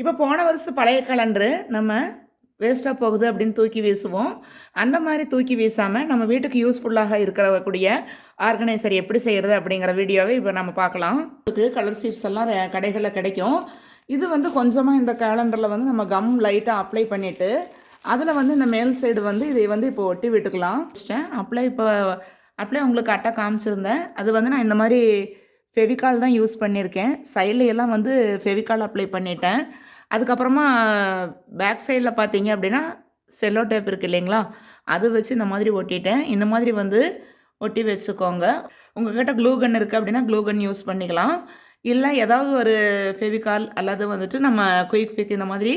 இப்போ போன வருஷம் பழைய கலண்டரு நம்ம வேஸ்ட்டாக போகுது அப்படின்னு தூக்கி வீசுவோம். அந்த மாதிரி தூக்கி வீசாமல் நம்ம வீட்டுக்கு யூஸ்ஃபுல்லாக இருக்கிறக்கூடிய ஆர்கனைசர் எப்படி செய்கிறது அப்படிங்கிற வீடியோவை இப்போ நம்ம பார்க்கலாம். இதுக்கு கலர் சீட்ஸ் எல்லாம் கடைகளில் கிடைக்கும். இது வந்து கொஞ்சமாக இந்த கேலண்டரில் வந்து நம்ம கம் லைட்டாக அப்ளை பண்ணிவிட்டு அதில் வந்து இந்த மேல் சைடு வந்து இதை வந்து இப்போ ஒட்டி விட்டுக்கலாம். அப்ளை இப்போ அப்ளை உங்களுக்கு கரெக்டாக காமிச்சிருந்தேன். அது வந்து நான் இந்த மாதிரி ஃபெவிகால் தான் யூஸ் பண்ணியிருக்கேன். சைடில் எல்லாம் வந்து ஃபெவிகால் அப்ளை பண்ணிட்டேன். அதுக்கப்புறமா பேக் சைடில் பார்த்தீங்க அப்படின்னா செல்லோ டேப் இருக்கு இல்லைங்களா? அது வச்சு இந்த மாதிரி ஒட்டிட்டேன். இந்த மாதிரி வந்து ஒட்டி வச்சுக்கோங்க. உங்கள்கிட்ட க்ளூ கன் இருக்குது அப்படின்னா க்ளூ கன் யூஸ் பண்ணிக்கலாம். இல்லை ஏதாவது ஒரு ஃபெவிகால் அல்லது வந்துட்டு நம்ம குயிக் ஃபிக் இந்த மாதிரி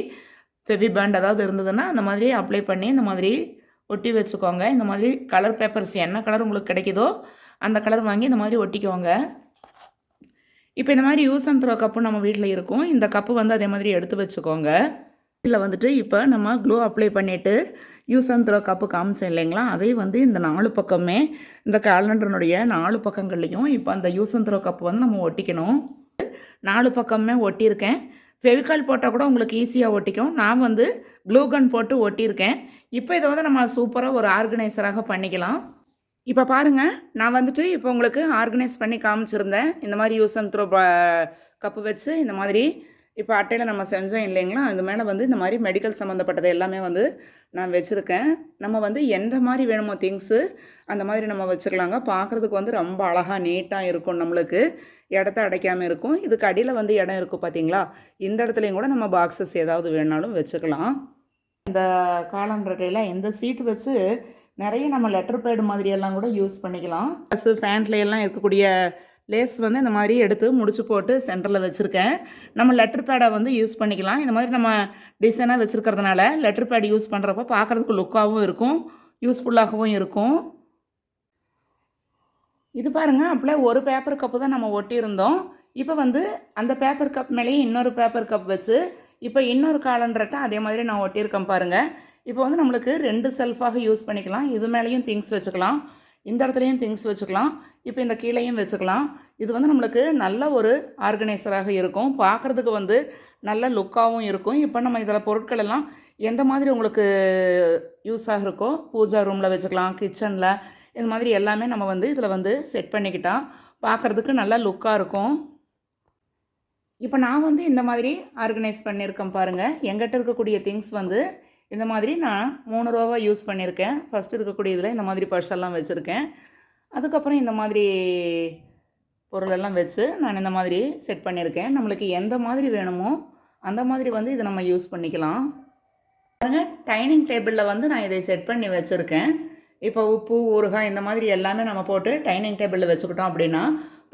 ஃபெவி பேண்ட் ஏதாவது இருந்ததுன்னா அந்த மாதிரி அப்ளை பண்ணி இந்த மாதிரி ஒட்டி வச்சுக்கோங்க. இந்த மாதிரி கலர் பேப்பர்ஸ் என்ன கலர் உங்களுக்கு கிடைக்குதோ அந்த கலர் வாங்கி இந்த மாதிரி ஒட்டிக்கோங்க. இப்போ இந்த மாதிரி யூஸ் அண்ட் த்ரோ கப்பு நம்ம வீட்டில் இருக்கும். இந்த கப்பு வந்து அதே மாதிரி எடுத்து வச்சுக்கோங்க. இதில் வந்துட்டு இப்போ நம்ம க்ளூ அப்ளை பண்ணிவிட்டு யூஸ் அண்ட் த்ரோ கப்பு காமிச்சோம் இல்லைங்களா? அதே வந்து இந்த நாலு பக்கமே இந்த கேலண்டர்னுடைய நாலு பக்கங்கள்லையும் இப்போ அந்த யூஸ் அண்ட் த்ரோ கப்பு வந்து நம்ம ஒட்டிக்கணும். நாலு பக்கமே ஒட்டியிருக்கேன். ஃபெவிகால் போட்டால் கூட உங்களுக்கு ஈஸியாக ஒட்டிக்கும். நான் வந்து க்ளூ கன் போட்டு ஒட்டியிருக்கேன். இப்போ இதை வந்து நம்ம சூப்பராக ஒரு ஆர்கனைசராக பண்ணிக்கலாம். இப்போ பாருங்கள் நான் வந்துட்டு இப்போ உங்களுக்கு ஆர்கனைஸ் பண்ணி காமிச்சிருந்தேன். இந்த மாதிரி யூஸ் அண்ட் த்ரோ கப்பு வச்சு இந்த மாதிரி இப்போ அட்டையில் நம்ம செஞ்சோம் இல்லைங்களா? அது மேலே வந்து இந்த மாதிரி மெடிக்கல் சம்மந்தப்பட்டது எல்லாமே வந்து நான் வச்சுருக்கேன். நம்ம வந்து எந்த மாதிரி வேணுமோ திங்ஸு அந்த மாதிரி நம்ம வச்சுக்கலாங்க பார்க்குறதுக்கு வந்து ரொம்ப அழகாக நீட்டாக இருக்கும் நம்மளுக்கு. இடத்த அடைக்காமல் இருக்கும். இதுக்கு அடியில் வந்து இடம் இருக்கும் பார்த்தீங்களா இந்த இடத்துலையும் கூட நம்ம பாக்ஸஸ் ஏதாவது வேணாலும் வச்சுக்கலாம். இந்த காலண்டர்கையில் இந்த சீட்டு வச்சு நிறைய நம்ம லெட்டர் பேடு மாதிரியெல்லாம் கூட யூஸ் பண்ணிக்கலாம். ப்ளஸ் ஃபேண்ட்லையெல்லாம் இருக்கக்கூடிய லேஸ் வந்து இந்த மாதிரி எடுத்து முடிச்சு போட்டு சென்டரில் வச்சுருக்கேன். நம்ம லெட்டர் பேடை வந்து யூஸ் பண்ணிக்கலாம். இந்த மாதிரி நம்ம டிசைனாக வச்சுருக்கிறதுனால லெட்டர் பேட் யூஸ் பண்ணுறப்போ பார்க்குறதுக்கு லுக்காகவும் இருக்கும் யூஸ்ஃபுல்லாகவும் இருக்கும். இது பாருங்க அப்படியே ஒரு பேப்பர் கப்பு தான் நம்ம ஒட்டியிருந்தோம். இப்போ வந்து அந்த பேப்பர் கப் மேலேயே இன்னொரு பேப்பர் கப் வச்சு இப்போ இன்னொரு காலண்டர்ட்ட அதே மாதிரி நான் ஒட்டியிருக்கேன் பாருங்கள் இப்போ வந்து நம்மளுக்கு ரெண்டு செல்ஃபாக யூஸ் பண்ணிக்கலாம். இது மேலேயும் திங்ஸ் வச்சுக்கலாம். இந்த இடத்துலையும் திங்ஸ் வச்சுக்கலாம். இப்போ இந்த கீழேயும் வச்சுக்கலாம். இது வந்து நம்மளுக்கு நல்ல ஒரு ஆர்கனைசராக இருக்கும். பார்க்குறதுக்கு வந்து நல்ல லுக்காகவும் இருக்கும். இப்போ நம்ம இதில் பொருட்கள் எல்லாம் எந்த மாதிரி உங்களுக்கு யூஸாக இருக்கோ பூஜா ரூமில் வச்சுக்கலாம் கிச்சனில் இந்த மாதிரி எல்லாமே நம்ம வந்து இதில் வந்து செட் பண்ணிக்கிட்டால் பார்க்குறதுக்கு நல்லா லுக்காக இருக்கும். இப்போ நான் வந்து இந்த மாதிரி ஆர்கனைஸ் பண்ணியிருக்கேன் பாருங்கள் எங்கிட்ட இருக்கக்கூடிய திங்ஸ் வந்து இந்த மாதிரி நான் மூணு ரூபாவாக யூஸ் பண்ணியிருக்கேன். ஃபஸ்ட்டு இருக்கக்கூடிய இதில் இந்த மாதிரி பர்ஸெல்லாம் வச்சுருக்கேன். அதுக்கப்புறம் இந்த மாதிரி பொருளெல்லாம் வச்சு நான் இந்த மாதிரி செட் பண்ணியிருக்கேன். நம்மளுக்கு எந்த மாதிரி வேணுமோ அந்த மாதிரி வந்து இதை நம்ம யூஸ் பண்ணிக்கலாம். பாருங்க டைனிங் டேபிளில் வந்து நான் இதை செட் பண்ணி வச்சுருக்கேன். இப்போ உப்பு ஊறுகாய் இந்த மாதிரி எல்லாமே நம்ம போட்டு டைனிங் டேபிளில் வச்சுக்கிட்டோம் அப்படின்னா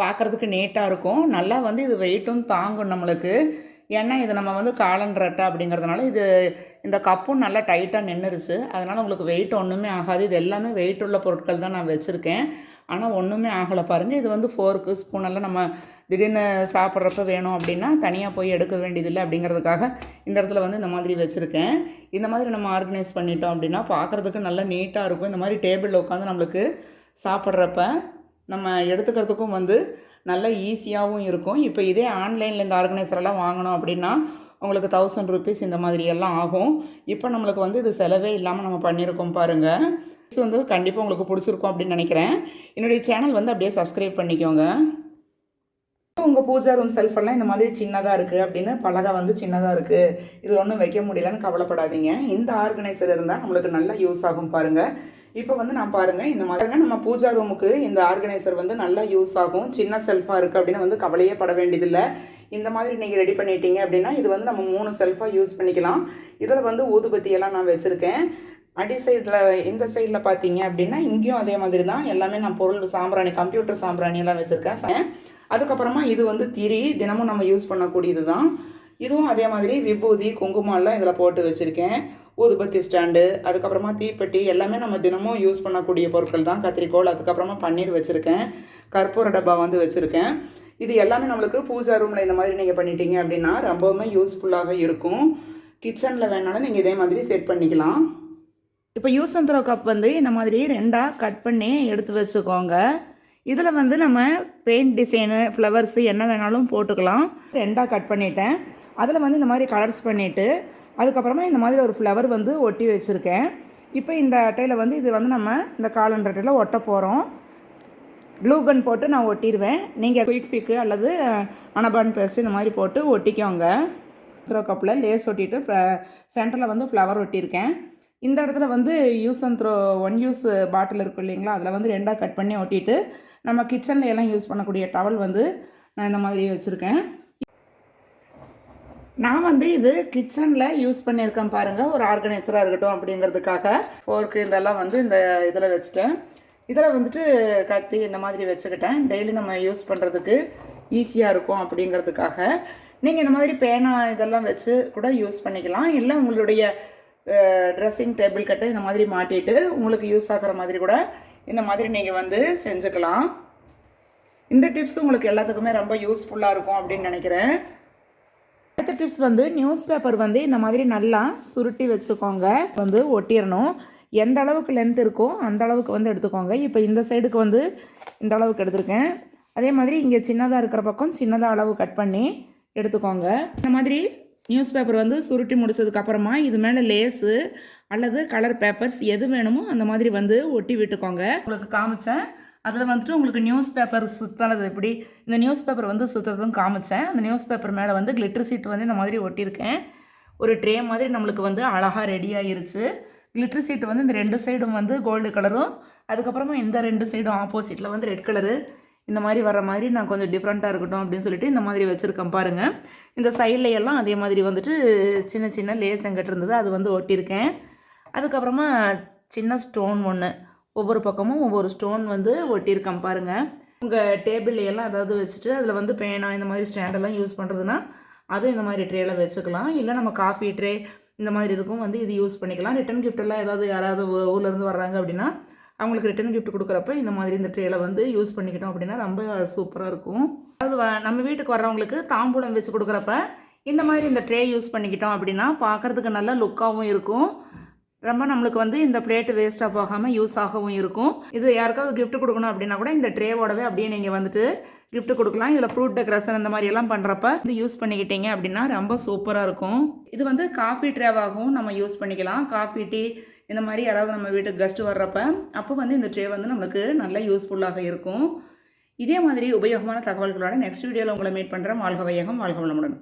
பார்க்குறதுக்கு நீட்டாக இருக்கும். நல்லா வந்து இது வெயிட்டும் தாங்கும் நம்மளுக்கு. ஏன்னா இது நம்ம வந்து காலண்டரட்டை அப்படிங்கிறதுனால இது இந்த கப்பும் நல்லா டைட்டாக நின்றுருச்சு அதனால் உங்களுக்கு வெயிட் ஒன்றுமே ஆகாது. இது எல்லாமே வெயிட் உள்ள பொருட்கள் தான் நான் வச்சுருக்கேன். ஆனால் ஒன்றுமே ஆகலை பாருங்கள் இது வந்து ஃபோர்க்கு ஸ்பூன் எல்லாம் நம்ம திடீர்னு சாப்பிட்றப்ப வேணும் அப்படின்னா தனியாக போய் எடுக்க வேண்டியதில்லை அப்படிங்கிறதுக்காக இந்த இடத்துல வந்து இந்த மாதிரி வச்சுருக்கேன். இந்த மாதிரி நம்ம ஆர்கனைஸ் பண்ணிட்டோம் அப்படின்னா பார்க்குறதுக்கு நல்லா நீட்டாக இருக்கும். இந்த மாதிரி டேபிளில் உட்காந்து நம்மளுக்கு சாப்பிட்றப்ப நம்ம எடுத்துக்கிறதுக்கும் வந்து நல்ல ஈஸியாகவும் இருக்கும். இப்போ இதே ஆன்லைனில் இந்த ஆர்கனைசரெல்லாம் வாங்கினோம் வாங்கணும் அப்படின்னா உங்களுக்கு தௌசண்ட் ருபீஸ் இந்த மாதிரி எல்லாம் ஆகும். இப்போ நம்மளுக்கு வந்து இது செலவே இல்லாமல் நம்ம பண்ணியிருக்கோம் பாருங்கள் இது வந்து கண்டிப்பாக உங்களுக்கு பிடிச்சிருக்கும் அப்படின்னு நினைக்கிறேன். என்னுடைய சேனல் வந்து அப்படியே சப்ஸ்கிரைப் பண்ணிக்கோங்க. உங்கள் பூஜா ரூம் செல்ஃபெல்லாம் இந்த மாதிரி சின்னதாக இருக்குது அப்படின்னு பலகை வந்து சின்னதாக இருக்குது இது ஒன்றும் வைக்க முடியலன்னு கவலைப்படாதீங்க. இந்த ஆர்கனைசர் இருந்தால் நம்மளுக்கு நல்லா யூஸ் ஆகும் பாருங்கள் இப்போ வந்து நான் பாருங்கள் இந்த மாதிரி நம்ம பூஜா ரூமுக்கு இந்த ஆர்கனைசர் வந்து நல்லா யூஸ் ஆகும். சின்ன செல்ஃபாக இருக்குது அப்படின்னு வந்து கவலையே பட வேண்டியதில்லை. இந்த மாதிரி நீங்கள் ரெடி பண்ணிட்டீங்க அப்படின்னா இது வந்து நம்ம மூணு செல்ஃபாக யூஸ் பண்ணிக்கலாம். இதில் வந்து ஊதுபத்தியெல்லாம் நான் வச்சுருக்கேன். அடி சைடில் இந்த சைடில் பார்த்தீங்க அப்படின்னா இங்கேயும் அதே மாதிரி தான். எல்லாமே நான் பொருள் சாம்பிராணி கம்ப்யூட்டர் சாம்பிராணியெல்லாம் வச்சுருக்கேன். அதுக்கப்புறமா இது வந்து திரி. தினமும் நம்ம யூஸ் பண்ணக்கூடியது தான். இதுவும் அதே மாதிரி விபூதி குங்குமம்லாம் இதில் போட்டு வச்சுருக்கேன். ஊதுபத்தி ஸ்டாண்டு அதுக்கப்புறமா தீப்பெட்டி எல்லாமே நம்ம தினமும் யூஸ் பண்ணக்கூடிய பொருட்கள் தான். கத்திரிக்கோல் அதுக்கப்புறமா பன்னீர் வச்சுருக்கேன். கற்பூர டப்பா வந்து வச்சுருக்கேன். இது எல்லாமே நம்மளுக்கு பூஜா ரூமில் இந்த மாதிரி நீங்கள் பண்ணிட்டீங்க அப்படின்னா ரொம்பவுமே யூஸ்ஃபுல்லாக இருக்கும். கிச்சனில் வேணாலும் நீங்கள் இதே மாதிரி செட் பண்ணிக்கலாம். இப்போ யூஸ் அண்ட் த்ரோ கப் வந்து இந்த மாதிரி ரெண்டாக கட் பண்ணி எடுத்து வச்சுக்கோங்க. இதில் வந்து நம்ம பெயிண்ட் டிசைனு ஃப்ளவர்ஸு என்ன வேணாலும் போட்டுக்கலாம். ரெண்டாக கட் பண்ணிட்டேன். அதில் வந்து இந்த மாதிரி கலர்ஸ் பண்ணிவிட்டு அதுக்கப்புறமா இந்த மாதிரி ஒரு ஃப்ளவர் வந்து ஒட்டி வச்சுருக்கேன். இப்போ இந்த அட்டையில் வந்து இது வந்து நம்ம இந்த காலண்டர் அட்டையில் ஒட்ட போகிறோம் க்ளூ கன் போட்டு நான் ஒட்டிடுவேன் நீங்கள் குயிக் ஃபிக்கு அல்லது அனபான் பேஸ்ட் இந்த மாதிரி போட்டு ஒட்டிக்கோங்க. த்ரோ கப்பில் லேஸ் ஒட்டிட்டு சென்டரில் வந்து ஃப்ளவர் ஒட்டியிருக்கேன் இந்த இடத்துல வந்து use and throw one use bottle இருக்கும் இல்லைங்களா? அதில் வந்து ரெண்டாக கட் பண்ணி ஒட்டிட்டு நம்ம கிச்சனில் எல்லாம் யூஸ் பண்ணக்கூடிய டவல் வந்து நான் இந்த மாதிரி வச்சுருக்கேன். நான் வந்து இது கிச்சனில் யூஸ் பண்ணியிருக்கேன் பாருங்கள் ஒரு ஆர்கனைசராக இருக்கட்டும் அப்படிங்கிறதுக்காக ஃபோர்க்கு இதெல்லாம் வந்து இந்த இதில் வச்சுட்டேன். இதில் வந்துட்டு கத்தி இந்த மாதிரி வச்சுக்கிட்டேன். டெய்லி நம்ம யூஸ் பண்ணுறதுக்கு ஈஸியாக இருக்கும் அப்படிங்கிறதுக்காக. நீங்கள் இந்த மாதிரி பேனா இதெல்லாம் வச்சு கூட யூஸ் பண்ணிக்கலாம். இல்லை உங்களுடைய ட்ரெஸ்ஸிங் டேபிள் கட்டை இந்த மாதிரி மாட்டிட்டு உங்களுக்கு யூஸ் ஆகிற மாதிரி கூட இந்த மாதிரி நீங்கள் வந்து செஞ்சுக்கலாம். இந்த டிப்ஸ் உங்களுக்கு எல்லாத்துக்குமே ரொம்ப யூஸ்ஃபுல்லாக இருக்கும் அப்படின்னு நினைக்கிறேன். டிப்ஸ் வந்து நியூஸ் பேப்பர் வந்து இந்த மாதிரி நல்லா சுருட்டி வச்சுக்கோங்க. வந்து ஒட்டிடணும் எந்த அளவுக்கு லென்த் இருக்கோ அந்த அளவுக்கு வந்து எடுத்துக்கோங்க. இப்போ இந்த சைடுக்கு வந்து இந்த அளவுக்கு எடுத்திருக்கேன். அதே மாதிரி இங்கே சின்னதாக இருக்கிற பக்கம் சின்னதாக அளவு கட் பண்ணி எடுத்துக்கோங்க. இந்த மாதிரி நியூஸ் பேப்பர் வந்து சுருட்டி முடிச்சதுக்கப்புறமா இது மேலே லேஸு அல்லது கலர் பேப்பர்ஸ் எது வேணுமோ அந்த மாதிரி வந்து ஒட்டி விட்டுக்கோங்க. உங்களுக்கு காமிச்சேன். அதில் வந்துட்டு உங்களுக்கு நியூஸ் பேப்பர் சுற்றினது எப்படி? இந்த நியூஸ் பேப்பர் வந்து சுற்றுறதும் காமிச்சேன். அந்த நியூஸ் பேப்பர் மேலே வந்து கிளிட்டர் சீட் வந்து இந்த மாதிரி ஒட்டியிருக்கேன். ஒரு ட்ரே மாதிரி நம்மளுக்கு வந்து அழகாக ரெடி ஆயிருச்சு. கிளிட்டர் சீட்டு வந்து இந்த ரெண்டு சைடும் வந்து கோல்டு கலரும் அதுக்கப்புறமா இந்த ரெண்டு சைடும் ஆப்போசிட்டில் வந்து ரெட் கலரு இந்த மாதிரி வர மாதிரி நான் கொஞ்சம் டிஃப்ரெண்ட்டாக இருக்கட்டும் அப்படின்னு சொல்லிட்டு இந்த மாதிரி வச்சுருக்கேன் பாருங்கள் இந்த சைடில் எல்லாம் அதே மாதிரி வந்துட்டு சின்ன சின்ன லேஸ் எங்கிட்ட இருந்தது. அது வந்து ஒட்டியிருக்கேன். அதுக்கப்புறமா சின்ன ஸ்டோன் ஒன்று ஒவ்வொரு பக்கமும் ஒவ்வொரு ஸ்டோன் வந்து ஒட்டியிருக்கேன் பாருங்கள் உங்கள் டேபிள் எல்லாம் வச்சுட்டு அதில் வந்து பேனா இந்த மாதிரி ஸ்டாண்டெல்லாம் யூஸ் பண்ணுறதுனா அதுவும் இந்த மாதிரி ட்ரேயில் வச்சுக்கலாம். இல்லை நம்ம காஃபி ட்ரே இந்த மாதிரி இதுக்கும் வந்து இது யூஸ் பண்ணிக்கலாம். ரிட்டன் கிஃப்ட்டெல்லாம் ஏதாவது யாராவது ஊர்லேருந்து வர்றாங்க அப்படின்னா அவங்களுக்கு ரிட்டன் கிஃப்ட் கொடுக்குறப்ப இந்த மாதிரி இந்த ட்ரேயில் வந்து யூஸ் பண்ணிக்கிட்டோம் அப்படின்னா ரொம்ப சூப்பராக இருக்கும். அது வ- நம்ம வீட்டுக்கு வர்றவங்களுக்கு தாம்பூலம் வச்சு கொடுக்குறப்ப இந்த மாதிரி இந்த ட்ரே யூஸ் பண்ணிக்கிட்டோம் அப்படின்னா பார்க்குறதுக்கு நல்ல லுக்காகவும் இருக்கும். ரொம்ப நம்மளுக்கு வந்து இந்த பிளேட் வேஸ்ட்டாக போகாமல் யூஸ் ஆகவும் இருக்கும். இது யாருக்காவது கிஃப்ட் கொடுக்கணும் அப்படின்னா கூட இந்த ட்ரேவோடவே அப்படியே நீங்கள் வந்துட்டு கிஃப்ட் கொடுக்கலாம். இதில் ஃப்ரூட் டெக்கரேஷன் இந்த மாதிரி எல்லாம் பண்ணுறப்ப இது யூஸ் பண்ணிக்கிட்டீங்க அப்படின்னா ரொம்ப சூப்பராக இருக்கும். இது வந்து காஃபி ட்ரேவாகவும் நம்ம யூஸ் பண்ணிக்கலாம். காஃபி டீ இந்த மாதிரி யாராவது நம்ம வீட்டுக்கு கெஸ்ட் வர்றப்ப அப்போ வந்து இந்த ட்ரே வந்து நம்மளுக்கு நல்ல யூஸ்ஃபுல்லாக இருக்கும். இதே மாதிரி உபயோகமான தகவல்களோட நெக்ஸ்ட் வீடியோவில் உங்களை மீட் பண்ணுறேன் வாழ்க வையகம் வாழ்க வளமுடன்.